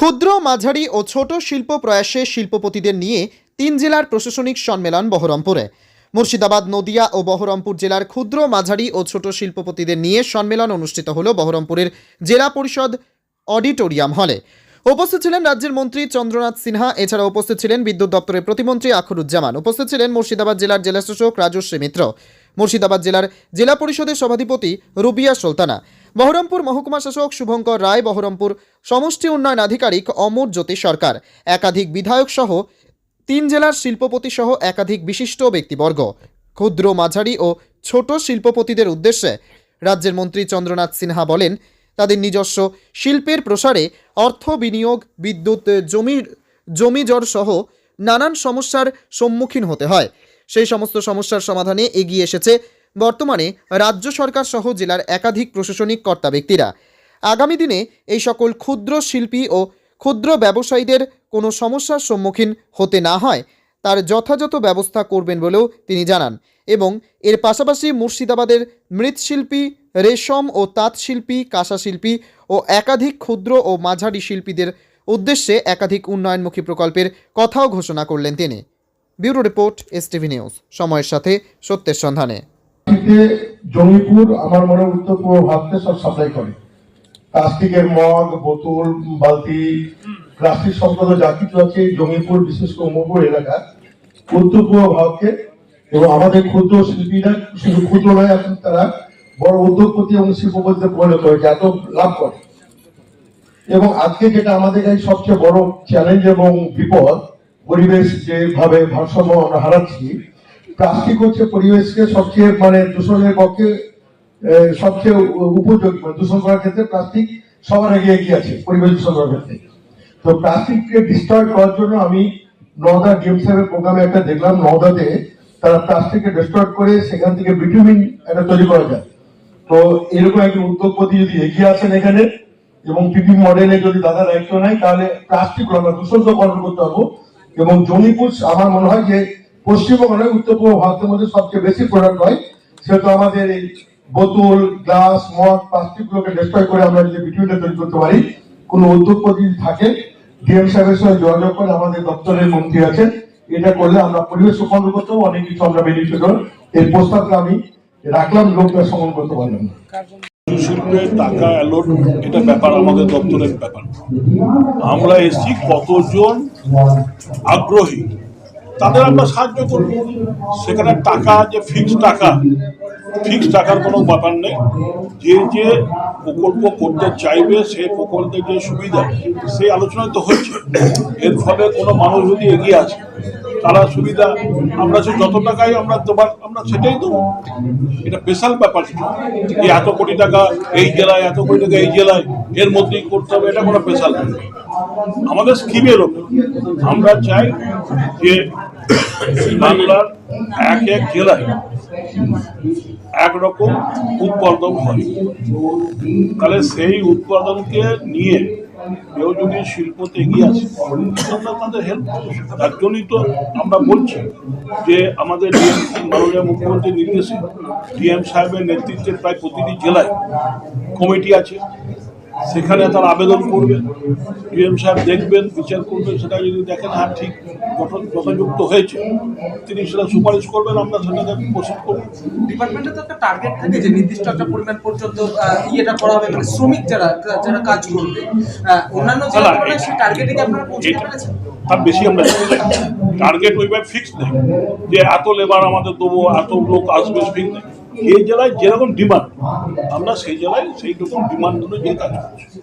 ক্ষুদ্র, মাঝারি ও ছোট শিল্প প্রয়াসে শিল্পপতিদের নিয়ে তিন জেলার প্রশাসনিক সম্মেলন বহরমপুরে। মুর্শিদাবাদ, নদিয়া ও বহরমপুর জেলার ক্ষুদ্র, মাঝারি ও ছোট শিল্পপতিদের নিয়ে সম্মেলন অনুষ্ঠিত হল বহরমপুরের জেলা পরিষদ অডিটোরিয়াম হলে। উপস্থিত ছিলেন রাজ্যের মন্ত্রী চন্দ্রনাথ সিনহা এছাড়া উপস্থিত ছিলেন বিদ্যুৎ দপ্তরের প্রতিমন্ত্রী আখরুজ্জামান। উপস্থিত ছিলেন মুর্শিদাবাদ জেলার জেলাশাসক রাজশ্রী মিত্র। মুর্শিদাবাদ জেলার জেলা পরিষদের সভাধিপতি রুবিয়া সুলতানা। বহরমপুর মহকুমা শাসক শুভঙ্কর রায়, বহরমপুর সমষ্টি উন্নয়ন আধিকারিক অমর জ্যোতি সরকার, একাধিক বিধায়ক সহ তিন জেলার শিল্পপতি সহ একাধিক বিশিষ্ট ব্যক্তিবর্গ। ক্ষুদ্র মাঝারি ও ছোট শিল্পপতিদের উদ্দেশ্যে রাজ্যের মন্ত্রী চন্দ্রনাথ সিনহা বলেন, তাদের নিজস্ব শিল্পের প্রসারে অর্থ বিনিয়োগ, বিদ্যুৎ জমির জমি জট সহ নানান সমস্যার সম্মুখীন হতে হয়। সেই সমস্ত সমস্যার সমাধানে এগিয়ে এসেছে বর্তমানে রাজ্য সরকার সহ জেলার একাধিক প্রশাসনিক কর্তা ব্যক্তিরা। আগামী দিনে এই সকল ক্ষুদ্র শিল্পী ও ক্ষুদ্র ব্যবসায়ীদের কোনো সমস্যার সম্মুখীন হতে না হয়, তার যথাযথ ব্যবস্থা করবেন বলেও তিনি জানান এবং এর পাশাপাশি মুর্শিদাবাদের মৃৎশিল্পী, রেশম ও তাঁত শিল্পী কাঁসা শিল্পী ও একাধিক ক্ষুদ্র ও মাঝারি শিল্পীদের উদ্দেশ্যে একাধিক উন্নয়নমুখী প্রকল্পের কথাও ঘোষণা করলেন তিনি। Bureau report, S news. সময়ের সাথে সত্যের সন্ধানে। থেকে জঙ্গিপুর আমার মনে উত্তর পূর্ব ভারতে সব সাপ্লাই করে। প্লাস্টিকের মগ, বোতল, বালতি, প্লাস্টিক সংক্রান্ত যা কিছু আছে জঙ্গিপুর বিশেষ করে উমরপুর এলাকা, উত্তর পূর্ব ভারতকে এবং আমাদের ক্ষুদ্র শিল্পীরা, শুধু ক্ষুদ্র নয়, এখন তারা বড় উদ্যোগপতি এবং শিল্পপতিতে পরিণত হয়েছে, এত লাভ করে। এবং আজকে যেটা আমাদের কাছে সবচেয়ে বড় চ্যালেঞ্জ এবং বিপদ, পরিবেশ যেভাবে ভারসাম্য আমরা হারাচ্ছি প্লাস্টিক হচ্ছে পরিবেশকে সবচেয়ে মানে দূষণের পক্ষে সবচেয়ে উপযোগী মানে দূষণ করার ক্ষেত্রে প্লাস্টিক সবার আগে এগিয়ে আছে, পরিবেশ দূষণ করার ক্ষেত্রে। তো প্লাস্টিককে ডিস্ট্রয় করার জন্য আমি নওদা গেম সাহেবের প্রোগ্রামে একটা দেখলাম, নওদাতে তারা প্লাস্টিককে ডিস্ট্রয় করে সেখান থেকে ভিটামিন একটা তৈরি করা যায়। তো এরকম একজন উদ্যোগপতি যদি এগিয়ে আসেন এখানে, এবং পিপি মডেলে যদি দাদা দায়িত্ব নেয়, তাহলে প্লাস্টিক আমরা দূষণ তো করতে পারব। এবং জমিপুর আমার মনে হয় যে পশ্চিমবঙ্গ নয়, উত্তর পূর্ব ভারতের মধ্যে সবচেয়ে বেশি প্রোডাক্ট হয়, সেহেতু আমাদের এই বোতল, গ্লাস, মগ প্লাস্টিক গুলোকে ডিস্ট্রয় করে আমরা যদি ভিডিওটা তৈরি করতে পারি। কোনো উদ্যোগপতি যদি থাকে ডিএম সাহেবের সঙ্গে যোগাযোগ করে আমাদের দপ্তরের মন্ত্রী আছেন, এটা করলে আমরা পরিবেশ কন্ট্রোল করতে অনেক কিছু আমরা বেনিফিট হল এই প্রস্তাবটা আমি রাখলাম, লোকটা সমন করতে পারলাম না। শিল্পের টাকা অ্যালোট এটা ব্যাপার আমাদের দপ্তরের ব্যাপার। আমরা এসছি কতজন আগ্রহী? তাদের আমরা সাহায্য করব। সেখানে টাকা, যে ফিক্স টাকা ফিক্স টাকার কোনো ব্যাপার নেই। যে যে প্রকল্প করতে চাইবে সেই প্রকল্পের যে সুবিধা সেই আলোচনা তো হচ্ছে। এর ফলে কোনো মানুষ যদি এগিয়ে আসে, তারা সুবিধা, আমরা সে যত টাকাই আমরা দেবার, আমরা সেটাই দেবো। এটা স্পেশাল ব্যাপার। যে এত কোটি টাকা এই জেলায়, এত কোটি টাকা এই জেলায়, এর মধ্যেই করতে হবে, এটা কোনো স্পেশাল না আমাদের স্কিমের ওপর আমরা চাই যে বাংলার এক এক জেলায় একরকম উৎপাদন হয়। তাহলে সেই উৎপাদনকে নিয়ে কেউ যদি শিল্পতে এগিয়ে আসে তাদের হেল্প তার জন্যই তো আমরা বলছি যে আমাদের মাননীয় মুখ্যমন্ত্রীর নির্দেশে ডিএম সাহেবের নেতৃত্বে প্রায় প্রতিটি জেলায় কমিটি আছে। সেখানে তার আবেদন করবেন। ডিএম সাহেব দেখবেন বিচার করবেন সেটা যদি দেখেন হ্যাঁ ঠিক গঠন যথাযুক্ত হয়েছে। তিনি সেটা সুপারিশ করবেন আমরা সেটাকে প্রসিড করব। ডিপার্টমেন্টে তো একটা টার্গেট থাকে যে নির্দিষ্ট একটা পরিমাণ পর্যন্ত ইয়েটা করা হবে মানে শ্রমিক যারা যারা কাজ করবে অন্যান্য সেই টার্গেটে কি আপনারা পৌঁছতে পেরেছেন? তার বেশি আমরা টার্গেট ওইভাবে ফিক্স নেই। যে এত লেবার আমাদের দেবো এত লোক আসবে ফিক্স নেই। এই জেলায় যেরকম ডিমান্ড আমরা সেই জেলায় সেই রকম ডিমান্ড অনুযায়ী কাজ করছি।